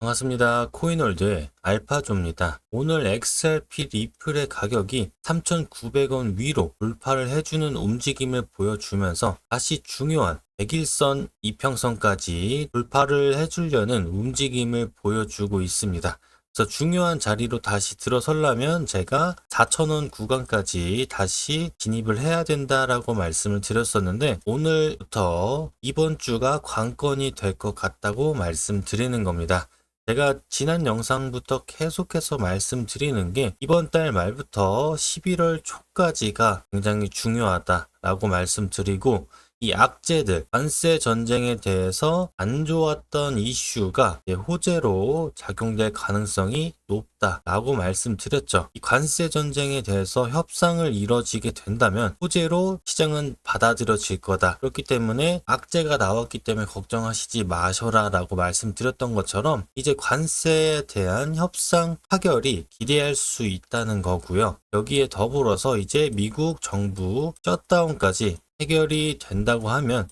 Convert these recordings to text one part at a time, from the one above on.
반갑습니다. 코인월드의 알파조입니다. 오늘 XRP 리플의 가격이 3,900원 위로 돌파를 해주는 움직임을 보여주면서 다시 중요한 100일선 이평선까지 돌파를 해주려는 움직임을 보여주고 있습니다. 그래서 중요한 자리로 다시 들어서려면 제가 4,000원 구간까지 다시 진입을 해야 된다라고 말씀을 드렸었는데 오늘부터 이번 주가 관건이 될 것 같다고 말씀드리는 겁니다. 제가 지난 영상부터 계속해서 말씀드리는 게 이번 달 말부터 11월 초까지가 굉장히 중요하다라고 말씀드리고 이 악재들, 관세 전쟁에 대해서 안 좋았던 이슈가 호재로 작용될 가능성이 높다라고 말씀드렸죠. 이 관세 전쟁에 대해서 협상을 이뤄지게 된다면 호재로 시장은 받아들여질 거다. 그렇기 때문에 악재가 나왔기 때문에 걱정하시지 마셔라라고 말씀드렸던 것처럼 이제 관세에 대한 협상 타결이 기대할 수 있다는 거고요. 여기에 더불어서 이제 미국 정부 셧다운까지 해결이 된다고 하면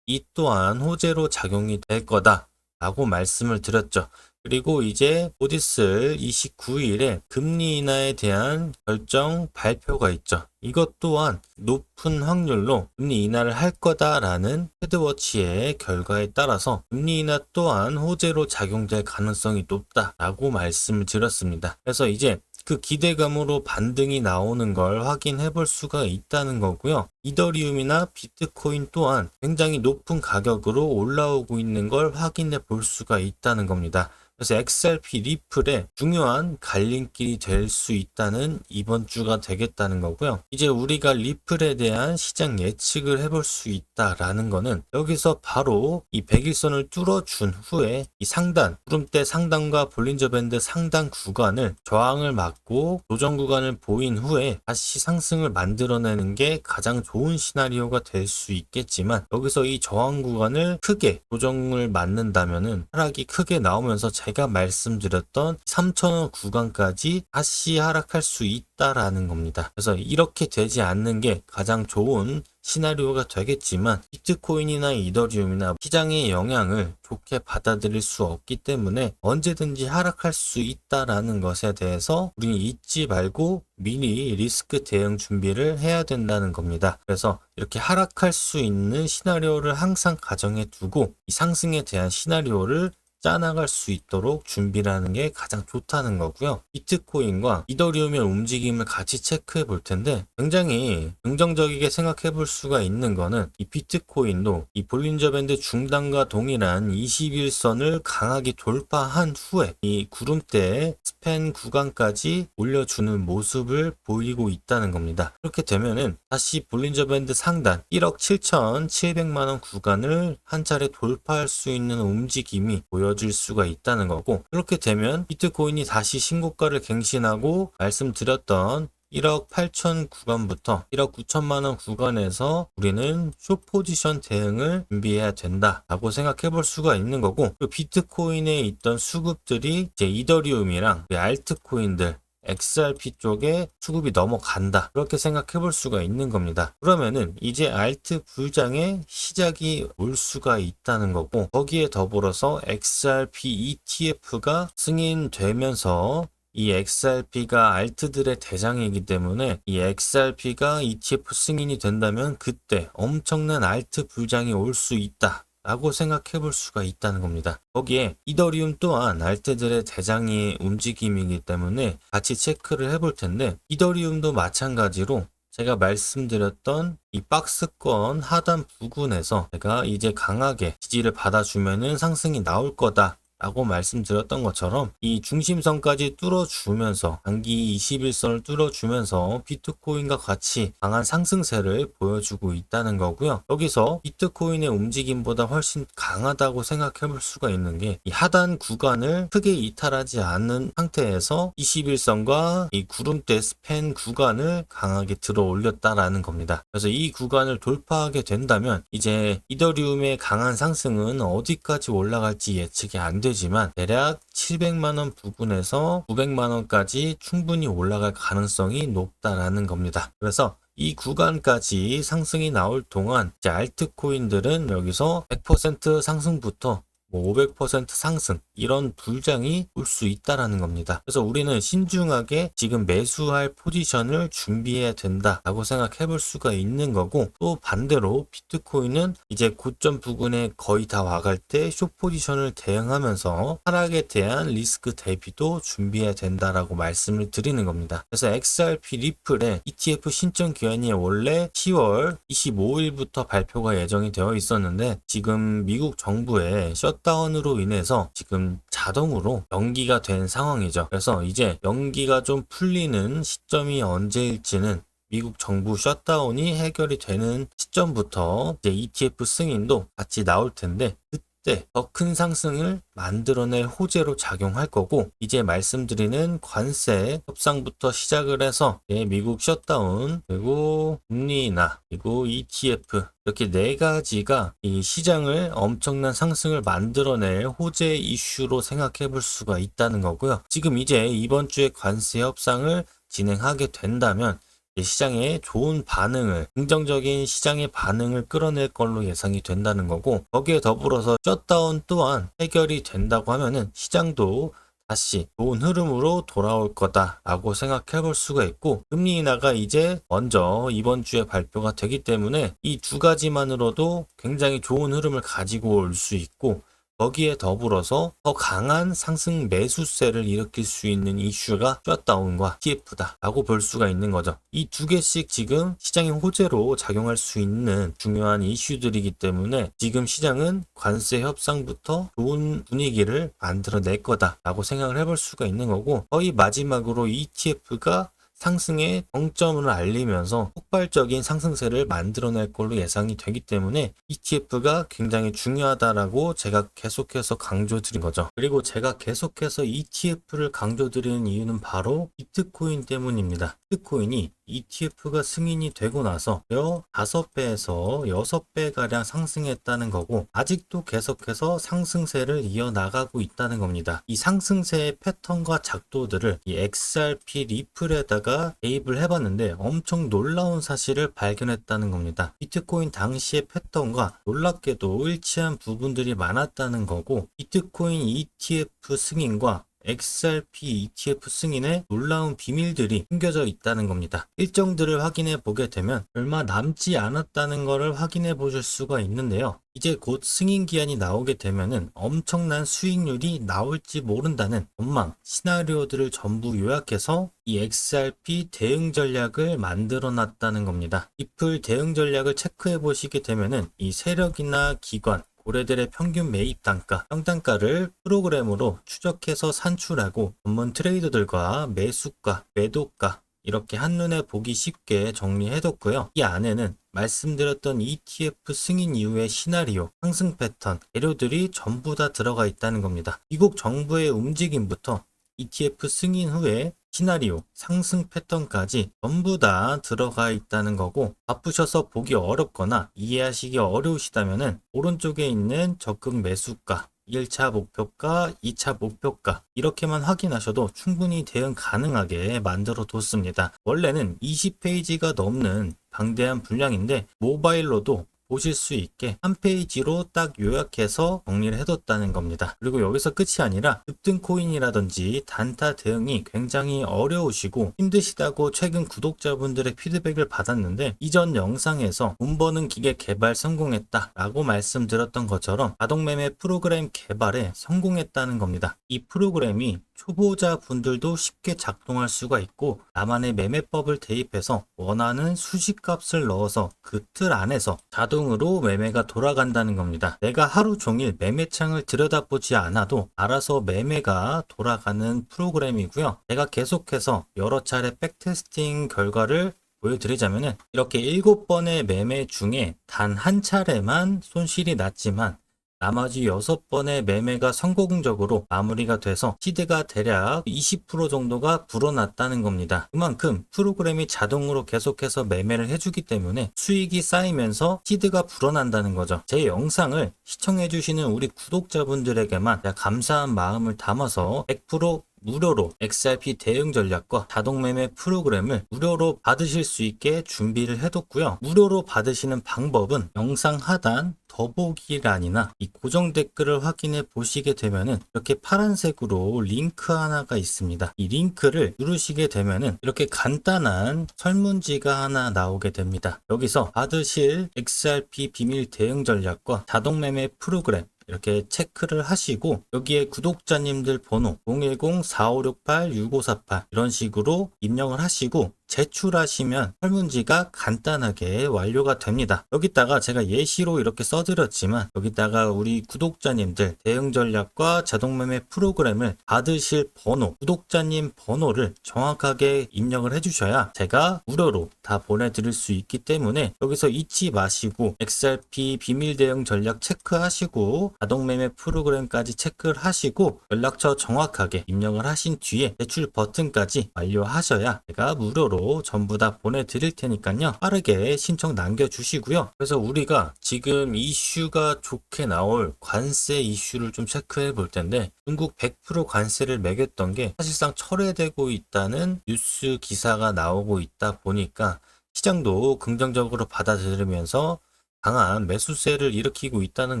이 또한 호재로 작용이 될 거다 라고 말씀을 드렸죠. 그리고 이제 곧 있을 29일에 금리 인하에 대한 결정 발표가 있죠. 이것 또한 높은 확률로 금리 인하를 할 거다라는 헤드워치의 결과에 따라서 금리 인하 또한 호재로 작용될 가능성이 높다라고 말씀을 드렸습니다. 그래서 이제 그 기대감으로 반등이 나오는 걸 확인해 볼 수가 있다는 거고요. 이더리움이나 비트코인 또한 굉장히 높은 가격으로 올라오고 있는 걸 확인해 볼 수가 있다는 겁니다. 그래서 XRP 리플의 중요한 갈림길이 될 수 있다는 이번 주가 되겠다는 거고요. 이제 우리가 리플에 대한 시장 예측을 해볼 수 있다라는 거는 여기서 바로 이 100일선을 뚫어준 후에 이 상단, 구름대 상단과 볼린저 밴드 상단 구간을 저항을 막고 조정 구간을 보인 후에 다시 상승을 만들어내는 게 가장 좋은 시나리오가 될 수 있겠지만 여기서 이 저항 구간을 크게 조정을 맞는다면은 하락이 크게 나오면서 제가 말씀드렸던 3,000원 구간까지 다시 하락할 수 있다라는 겁니다. 그래서 이렇게 되지 않는 게 가장 좋은 시나리오가 되겠지만 비트코인이나 이더리움이나 시장의 영향을 좋게 받아들일 수 없기 때문에 언제든지 하락할 수 있다라는 것에 대해서 우리는 잊지 말고 미리 리스크 대응 준비를 해야 된다는 겁니다. 그래서 이렇게 하락할 수 있는 시나리오를 항상 가정해 두고 이 상승에 대한 시나리오를 짜나갈 수 있도록 준비라는 게 가장 좋다는 거고요. 비트코인과 이더리움의 움직임을 같이 체크해 볼 텐데 굉장히 긍정적이게 생각해 볼 수가 있는 거는 이 비트코인도 이 볼린저 밴드 중단과 동일한 21선을 강하게 돌파한 후에 이 구름대 스팬 구간까지 올려주는 모습을 보이고 있다는 겁니다. 그렇게 되면은 다시 볼린저 밴드 상단 1억 7,700만 원 구간을 한 차례 돌파할 수 있는 움직임이 보여 질 수가 있다는 거고 그렇게 되면 비트코인이 다시 신고가를 갱신하고 말씀드렸던 1억 8천 구간부터 1억 9천만 원 구간에서 우리는 쇼 포지션 대응을 준비해야 된다라고 생각해 볼 수가 있는 거고 그 비트코인에 있던 수급들이 이제 이더리움이랑 알트코인들 XRP 쪽에 수급이 넘어간다. 그렇게 생각해 볼 수가 있는 겁니다. 그러면은 이제 알트 불장의 시작이 올 수가 있다는 거고 거기에 더불어서 XRP ETF가 승인되면서 이 XRP가 알트들의 대장이기 때문에 이 XRP가 ETF 승인이 된다면 그때 엄청난 알트 불장이 올 수 있다. 라고 생각해 볼 수가 있다는 겁니다. 거기에 이더리움 또한 알트들의 대장의 움직임이기 때문에 같이 체크를 해 볼 텐데 이더리움도 마찬가지로 제가 말씀드렸던 이 박스권 하단 부근에서 제가 이제 강하게 지지를 받아주면은 상승이 나올 거다. 라고 말씀드렸던 것처럼 이 중심선까지 뚫어주면서 단기 21선을 뚫어주면서 비트코인과 같이 강한 상승세를 보여주고 있다는 거고요. 여기서 비트코인의 움직임보다 훨씬 강하다고 생각해 볼 수가 있는 게 이 하단 구간을 크게 이탈하지 않는 상태에서 21선과 이 구름대 스팬 구간을 강하게 들어 올렸다라는 겁니다. 그래서 이 구간을 돌파하게 된다면 이제 이더리움의 강한 상승은 어디까지 올라갈지 예측이 안되 죠. 되지만 대략 700만원 부근에서 900만원까지 충분히 올라갈 가능성이 높다라는 겁니다. 그래서 이 구간까지 상승이 나올 동안 알트코인들은 여기서 100% 상승부터 뭐500% 상승 이런 불장이 올 수 있다라는 겁니다. 그래서 우리는 신중하게 지금 매수할 포지션을 준비해야 된다라고 생각해 볼 수가 있는 거고 또 반대로 비트코인은 이제 고점 부근에 거의 다 와갈 때쇼 포지션을 대응하면서 하락에 대한 리스크 대비도 준비해야 된다라고 말씀을 드리는 겁니다. 그래서 XRP 리플의 ETF 신청 기한이 원래 10월 25일부터 발표가 예정이 되어 있었는데 지금 미국 정부의 셧 다운으로 인해서 지금 자동으로 연기가 된 상황이죠. 그래서 이제 연기가 좀 풀리는 시점이 언제일지는 미국 정부 셧다운이 해결이 되는 시점부터 이제 ETF 승인도 같이 나올 텐데 그 때 더 큰 상승을 만들어낼 호재로 작용할 거고 이제 말씀드리는 관세 협상부터 시작을 해서 이제 미국 셧다운 그리고 금리 인하 그리고 ETF 이렇게 네 가지가 이 시장을 엄청난 상승을 만들어낼 호재 이슈로 생각해 볼 수가 있다는 거고요. 지금 이제 이번 주에 관세 협상을 진행하게 된다면 이 시장의 좋은 반응을 긍정적인 시장의 반응을 끌어낼 걸로 예상이 된다는 거고 거기에 더불어서 셧다운 또한 해결이 된다고 하면은 시장도 다시 좋은 흐름으로 돌아올 거다라고 생각해 볼 수가 있고 금리 인하가 이제 먼저 이번 주에 발표가 되기 때문에 이 두 가지만으로도 굉장히 좋은 흐름을 가지고 올 수 있고 거기에 더불어서 더 강한 상승 매수세를 일으킬 수 있는 이슈가 셧다운과 TF다 라고 볼 수가 있는 거죠. 이 두 개씩 지금 시장의 호재로 작용할 수 있는 중요한 이슈들이기 때문에 지금 시장은 관세 협상부터 좋은 분위기를 만들어낼 거다 라고 생각을 해볼 수가 있는 거고 거의 마지막으로 ETF가 상승의 정점을 알리면서 폭발적인 상승세를 만들어낼 걸로 예상이 되기 때문에 ETF가 굉장히 중요하다라고 제가 계속해서 강조드린 거죠. 그리고 제가 계속해서 ETF를 강조드리는 이유는 바로 비트코인 때문입니다. 비트코인이 ETF가 승인이 되고 나서 여 5배에서 6배 가량 상승했다는 거고 아직도 계속해서 상승세를 이어나가고 있다는 겁니다. 이 상승세의 패턴과 작도들을 이 XRP 리플에다가 대입을 해봤는데 엄청 놀라운 사실을 발견했다는 겁니다. 비트코인 당시의 패턴과 놀랍게도 일치한 부분들이 많았다는 거고 비트코인 ETF 승인과 XRP ETF 승인에 놀라운 비밀들이 숨겨져 있다는 겁니다. 일정들을 확인해 보게 되면 얼마 남지 않았다는 것을 확인해 보실 수가 있는데요. 이제 곧 승인 기한이 나오게 되면은 엄청난 수익률이 나올지 모른다는 전망, 시나리오들을 전부 요약해서 이 XRP 대응 전략을 만들어 놨다는 겁니다. 리플 대응 전략을 체크해 보시게 되면은 이 세력이나 기관, 고래들의 평균 매입 단가, 평단가를 프로그램으로 추적해서 산출하고 전문 트레이더들과 매수가, 매도가 이렇게 한눈에 보기 쉽게 정리해뒀고요. 이 안에는 말씀드렸던 ETF 승인 이후의 시나리오, 상승 패턴, 재료들이 전부 다 들어가 있다는 겁니다. 미국 정부의 움직임부터 ETF 승인 후에 시나리오, 상승 패턴까지 전부 다 들어가 있다는 거고 바쁘셔서 보기 어렵거나 이해하시기 어려우시다면 오른쪽에 있는 적금 매수가 1차 목표가, 2차 목표가 이렇게만 확인하셔도 충분히 대응 가능하게 만들어 뒀습니다. 원래는 20페이지가 넘는 방대한 분량인데 모바일로도 보실 수 있게 한 페이지로 딱 요약해서 정리를 해뒀다는 겁니다. 그리고 여기서 끝이 아니라 급등 코인이라든지 단타 대응이 굉장히 어려우시고 힘드시다고 최근 구독자분들의 피드백을 받았는데 이전 영상에서 돈 버는 기계 개발 성공했다 라고 말씀드렸던 것처럼 자동매매 프로그램 개발에 성공했다는 겁니다. 이 프로그램이 초보자 분들도 쉽게 작동할 수가 있고 나만의 매매법을 대입해서 원하는 수식값을 넣어서 그 틀 안에서 자동으로 매매가 돌아간다는 겁니다. 내가 하루 종일 매매창을 들여다보지 않아도 알아서 매매가 돌아가는 프로그램이고요. 제가 계속해서 여러 차례 백테스팅 결과를 보여드리자면은 이렇게 7번의 매매 중에 단 한 차례만 손실이 났지만 나머지 6번의 매매가 성공적으로 마무리가 돼서 시드가 대략 20% 정도가 불어났다는 겁니다. 그만큼 프로그램이 자동으로 계속해서 매매를 해주기 때문에 수익이 쌓이면서 시드가 불어난다는 거죠. 제 영상을 시청해주시는 우리 구독자분들에게만 감사한 마음을 담아서 100% 무료로 XRP 대응 전략과 자동 매매 프로그램을 무료로 받으실 수 있게 준비를 해뒀고요. 무료로 받으시는 방법은 영상 하단 더보기란이나 이 고정 댓글을 확인해 보시게 되면은 이렇게 파란색으로 링크 하나가 있습니다. 이 링크를 누르시게 되면은 이렇게 간단한 설문지가 하나 나오게 됩니다. 여기서 받으실 XRP 비밀 대응 전략과 자동 매매 프로그램 이렇게 체크를 하시고 여기에 구독자님들 번호 010-4568-6548 이런 식으로 입력을 하시고 제출하시면 설문지가 간단하게 완료가 됩니다. 여기다가 제가 예시로 이렇게 써드렸지만 여기다가 우리 구독자님들 대응 전략과 자동 매매 프로그램을 받으실 번호, 구독자님 번호를 정확하게 입력을 해주셔야 제가 무료로 다 보내드릴 수 있기 때문에 여기서 잊지 마시고 XRP 비밀 대응 전략 체크하시고 자동 매매 프로그램까지 체크를 하시고 연락처 정확하게 입력을 하신 뒤에 제출 버튼까지 완료하셔야 제가 무료로 전부 다 보내드릴 테니까요. 빠르게 신청 남겨주시고요. 그래서 우리가 지금 이슈가 좋게 나올 관세 이슈를 좀 체크해 볼 텐데 중국 100% 관세를 매겼던 게 사실상 철회되고 있다는 뉴스 기사가 나오고 있다 보니까 시장도 긍정적으로 받아들이면서 강한 매수세를 일으키고 있다는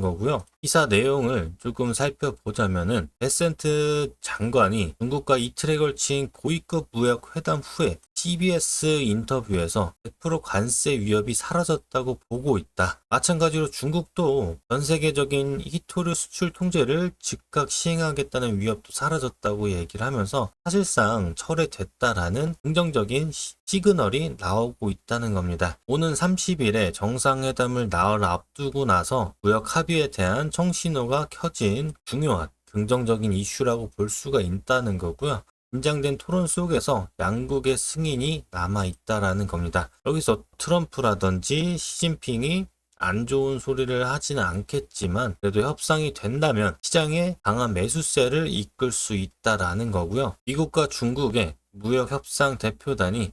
거고요. 기사 내용을 조금 살펴보자면은 베센트 장관이 중국과 이틀에 걸친 고위급 무역 회담 후에 CBS 인터뷰에서 100% 관세 위협이 사라졌다고 보고 있다. 마찬가지로 중국도 전 세계적인 히토류 수출 통제를 즉각 시행하겠다는 위협도 사라졌다고 얘기를 하면서 사실상 철회됐다라는 긍정적인 시그널이 나오고 있다는 겁니다. 오는 30일에 정상회담을 나흘 앞두고 나서 무역 합의에 대한 청신호가 켜진 중요한 긍정적인 이슈라고 볼 수가 있다는 거고요. 긴장된 토론 속에서 양국의 승인이 남아 있다라는 겁니다. 여기서 트럼프라든지 시진핑이 안 좋은 소리를 하지는 않겠지만 그래도 협상이 된다면 시장에 강한 매수세를 이끌 수 있다라는 거고요. 미국과 중국의 무역 협상 대표단이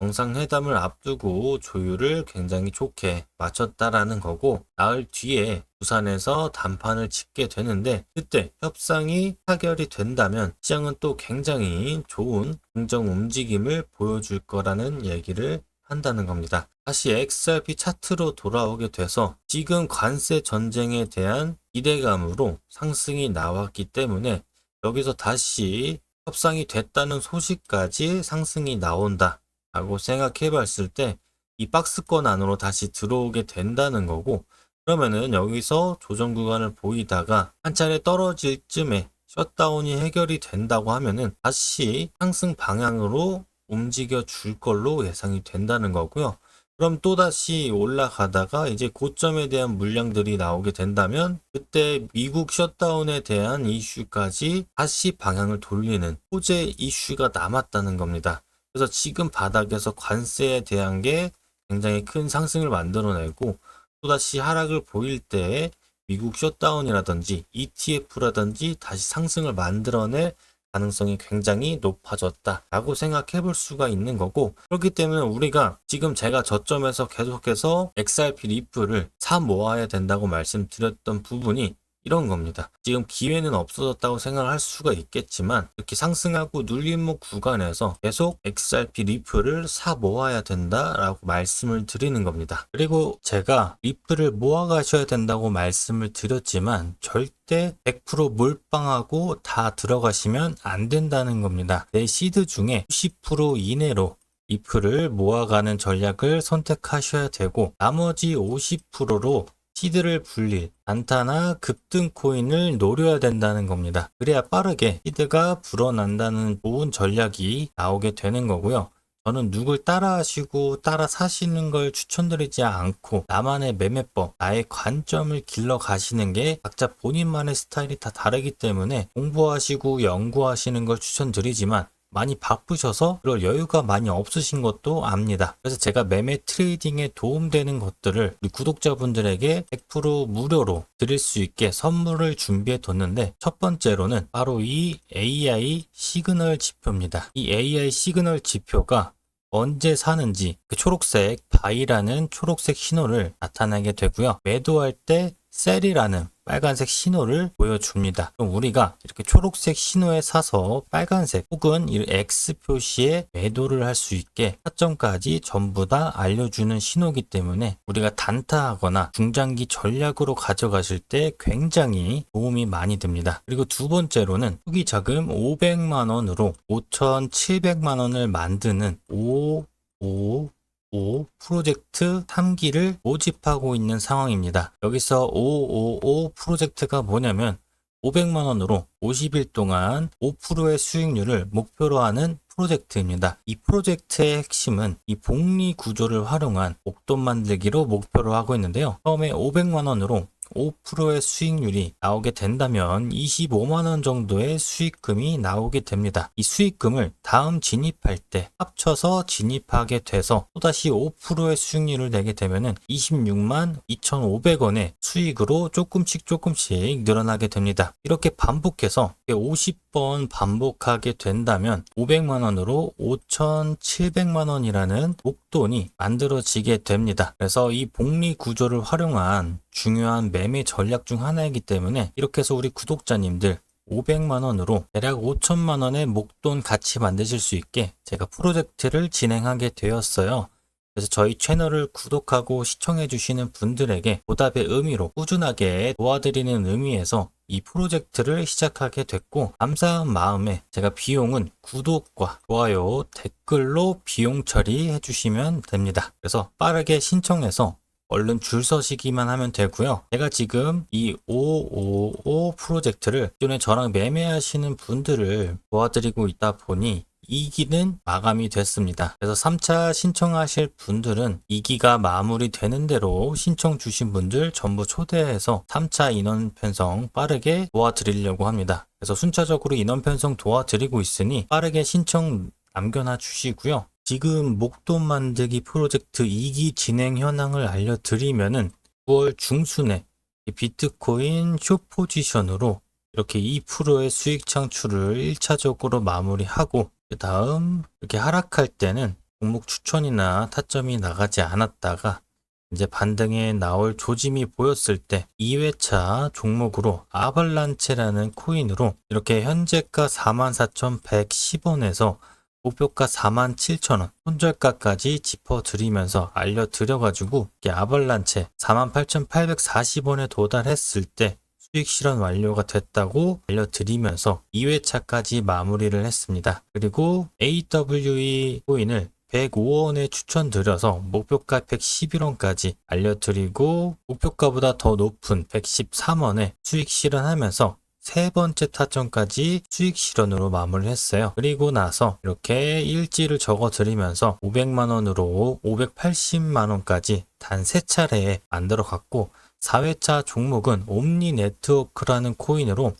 정상회담을 앞두고 조율을 굉장히 좋게 마쳤다라는 거고 나흘 뒤에 부산에서 단판을 짓게 되는데 그때 협상이 타결이 된다면 시장은 또 굉장히 좋은 긍정 움직임을 보여줄 거라는 얘기를 한다는 겁니다. 다시 XRP 차트로 돌아오게 돼서 지금 관세 전쟁에 대한 기대감으로 상승이 나왔기 때문에 여기서 다시 협상이 됐다는 소식까지 상승이 나온다. 라고 생각해 봤을 때 이 박스권 안으로 다시 들어오게 된다는 거고 그러면은 여기서 조정 구간을 보이다가 한 차례 떨어질 쯤에 셧다운이 해결이 된다고 하면은 다시 상승 방향으로 움직여 줄 걸로 예상이 된다는 거고요. 그럼 또다시 올라가다가 이제 고점에 대한 물량들이 나오게 된다면 그때 미국 셧다운에 대한 이슈까지 다시 방향을 돌리는 호재 이슈가 남았다는 겁니다. 그래서 지금 바닥에서 관세에 대한 게 굉장히 큰 상승을 만들어내고 또다시 하락을 보일 때 미국 셧다운이라든지 ETF라든지 다시 상승을 만들어낼 가능성이 굉장히 높아졌다라고 생각해 볼 수가 있는 거고 그렇기 때문에 우리가 지금 제가 저점에서 계속해서 XRP 리플을 사 모아야 된다고 말씀드렸던 부분이 이런 겁니다. 지금 기회는 없어졌다고 생각할 수가 있겠지만 이렇게 상승하고 눌림목 구간에서 계속 XRP 리플을 사 모아야 된다라고 말씀을 드리는 겁니다. 그리고 제가 리플을 모아 가셔야 된다고 말씀을 드렸지만 절대 100% 몰빵하고 다 들어가시면 안 된다는 겁니다. 내 시드 중에 90% 이내로 리플을 모아가는 전략을 선택하셔야 되고 나머지 50%로 시드를 불릴 단타나 급등 코인을 노려야 된다는 겁니다. 그래야 빠르게 시드가 불어난다는 좋은 전략이 나오게 되는 거고요. 저는 누굴 따라 하시고 따라 사시는 걸 추천드리지 않고 나만의 매매법, 나의 관점을 길러 가시는 게 각자 본인만의 스타일이 다 다르기 때문에 공부하시고 연구하시는 걸 추천드리지만 많이 바쁘셔서 그럴 여유가 많이 없으신 것도 압니다. 그래서 제가 매매 트레이딩에 도움되는 것들을 우리 구독자분들에게 100% 무료로 드릴 수 있게 선물을 준비해 뒀는데 첫 번째로는 바로 이 AI 시그널 지표입니다. 이 AI 시그널 지표가 언제 사는지 그 초록색 바이라는 초록색 신호를 나타내게 되고요. 매도할 때 셀이라는 빨간색 신호를 보여줍니다. 그럼 우리가 이렇게 초록색 신호에 사서 빨간색 혹은 이 X 표시에 매도를 할 수 있게 타점까지 전부 다 알려주는 신호기 때문에 우리가 단타하거나 중장기 전략으로 가져가실 때 굉장히 도움이 많이 됩니다. 그리고 두 번째로는 투기 자금 500만 원으로 5,700만 원을 만드는 5, 5, 5 프로젝트 3기를 모집하고 있는 상황입니다. 여기서 555 프로젝트가 뭐냐면 500만 원으로 50일 동안 5%의 수익률을 목표로 하는 프로젝트입니다. 이 프로젝트의 핵심은 이 복리 구조를 활용한 목돈 만들기로 목표로 하고 있는데요. 처음에 500만 원으로 5%의 수익률이 나오게 된다면 25만 원 정도의 수익금이 나오게 됩니다. 이 수익금을 다음 진입할 때 합쳐서 진입하게 돼서 또다시 5%의 수익률을 내게 되면은 26만 2,500원의 수익으로 조금씩 조금씩 늘어나게 됩니다. 이렇게 반복해서 50번 반복하게 된다면 500만 원으로 5,700만 원이라는 목돈이 만들어지게 됩니다. 그래서 이 복리 구조를 활용한 중요한 매매 전략 중 하나이기 때문에 이렇게 해서 우리 구독자님들 500만 원으로 대략 5천만 원의 목돈 같이 만드실 수 있게 제가 프로젝트를 진행하게 되었어요. 그래서 저희 채널을 구독하고 시청해 주시는 분들에게 보답의 의미로 꾸준하게 도와드리는 의미에서 이 프로젝트를 시작하게 됐고 감사한 마음에 제가 비용은 구독과 좋아요, 댓글로 비용 처리해 주시면 됩니다. 그래서 빠르게 신청해서 얼른 줄 서시기만 하면 되고요. 제가 지금 이 555 프로젝트를 기존에 저랑 매매하시는 분들을 도와드리고 있다 보니 2기는 마감이 됐습니다. 그래서 3차 신청하실 분들은 2기가 마무리되는 대로 신청 주신 분들 전부 초대해서 3차 인원 편성 빠르게 도와드리려고 합니다. 그래서 순차적으로 인원 편성 도와드리고 있으니 빠르게 신청 남겨놔 주시고요. 지금 목돈 만들기 프로젝트 2기 진행 현황을 알려드리면은 9월 중순에 이 비트코인 숏 포지션으로 이렇게 2%의 수익 창출을 1차적으로 마무리하고 그 다음 이렇게 하락할 때는 종목 추천이나 타점이 나가지 않았다가 이제 반등에 나올 조짐이 보였을 때 2회차 종목으로 아발란체라는 코인으로 이렇게 현재가 44,110원에서 목표가 47,000원, 손절가까지 짚어드리면서 알려드려가지고 이게 아발란체 48,840원에 도달했을 때 수익 실현 완료가 됐다고 알려드리면서 2회차까지 마무리를 했습니다. 그리고 AWE 코인을 105원에 추천드려서 목표가 111원까지 알려드리고 목표가보다 더 높은 113원에 수익 실현하면서 세 번째 타점까지 수익 실현으로 마무리를 했어요. 그리고 나서 이렇게 일지를 적어 드리면서 500만 원으로 580만 원까지 단 세 차례에 만들어 갔고 4회차 종목은 옴니 네트워크라는 코인으로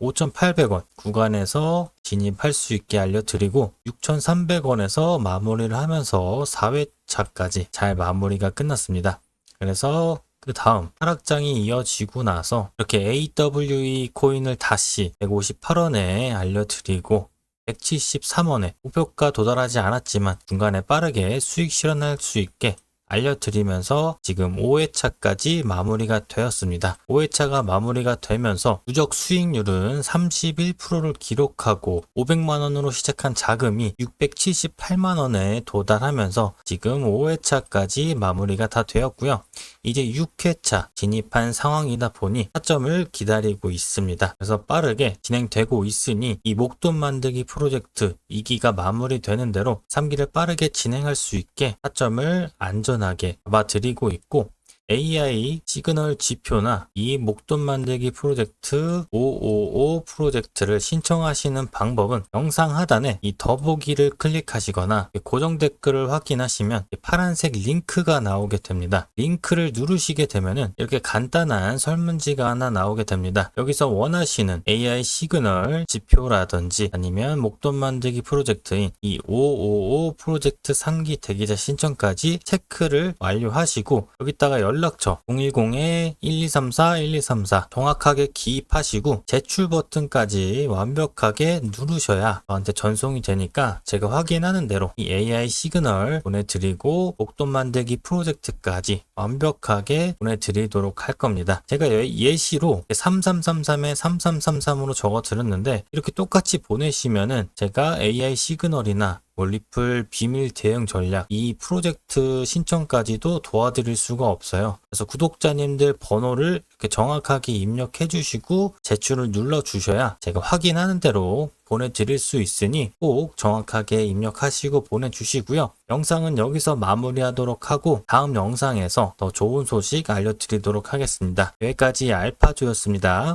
5,800원 구간에서 진입할 수 있게 알려드리고 6,300원에서 마무리를 하면서 4회차까지 잘 마무리가 끝났습니다. 그래서 그 다음 하락장이 이어지고 나서 이렇게 AWE 코인을 다시 158원에 알려드리고 173원에 목표가 도달하지 않았지만 중간에 빠르게 수익 실현할 수 있게 알려드리면서 지금 5회차까지 마무리가 되었습니다. 5회차가 마무리가 되면서 누적 수익률은 31%를 기록하고 500만원으로 시작한 자금이 678만원에 도달하면서 지금 5회차까지 마무리가 다 되었고요. 이제 6회차 진입한 상황이다 보니 타점을 기다리고 있습니다. 그래서 빠르게 진행되고 있으니 이 목돈 만들기 프로젝트 2기가 마무리되는 대로 3기를 빠르게 진행할 수 있게 타점을 안전 하게 잡아드리고 있고 AI 시그널 지표나 이 목돈 만들기 프로젝트 555 프로젝트를 신청하시는 방법은 영상 하단에 이 더보기를 클릭하시거나 고정 댓글을 확인하시면 파란색 링크가 나오게 됩니다. 링크를 누르시게 되면은 이렇게 간단한 설문지가 하나 나오게 됩니다. 여기서 원하시는 AI 시그널 지표라든지 아니면 목돈 만들기 프로젝트인 이 555 프로젝트 상기 대기자 신청까지 체크를 완료하시고 여기다가 연 연락처 010-1234-1234 정확하게 기입하시고 제출 버튼까지 완벽하게 누르셔야 저한테 전송이 되니까 제가 확인하는 대로 이 AI 시그널 보내드리고 목돈 만들기 프로젝트까지 완벽하게 보내드리도록 할 겁니다. 제가 예- 예시로 3333에 3333으로 적어 드렸는데 이렇게 똑같이 보내시면은 제가 AI 시그널이나 몰리플 비밀 대응 전략 이 프로젝트 신청까지도 도와드릴 수가 없어요. 그래서 구독자님들 번호를 이렇게 정확하게 입력해 주시고 제출을 눌러 주셔야 제가 확인하는 대로 보내드릴 수 있으니 꼭 정확하게 입력하시고 보내주시고요. 영상은 여기서 마무리하도록 하고 다음 영상에서 더 좋은 소식 알려드리도록 하겠습니다. 여기까지 알파조였습니다.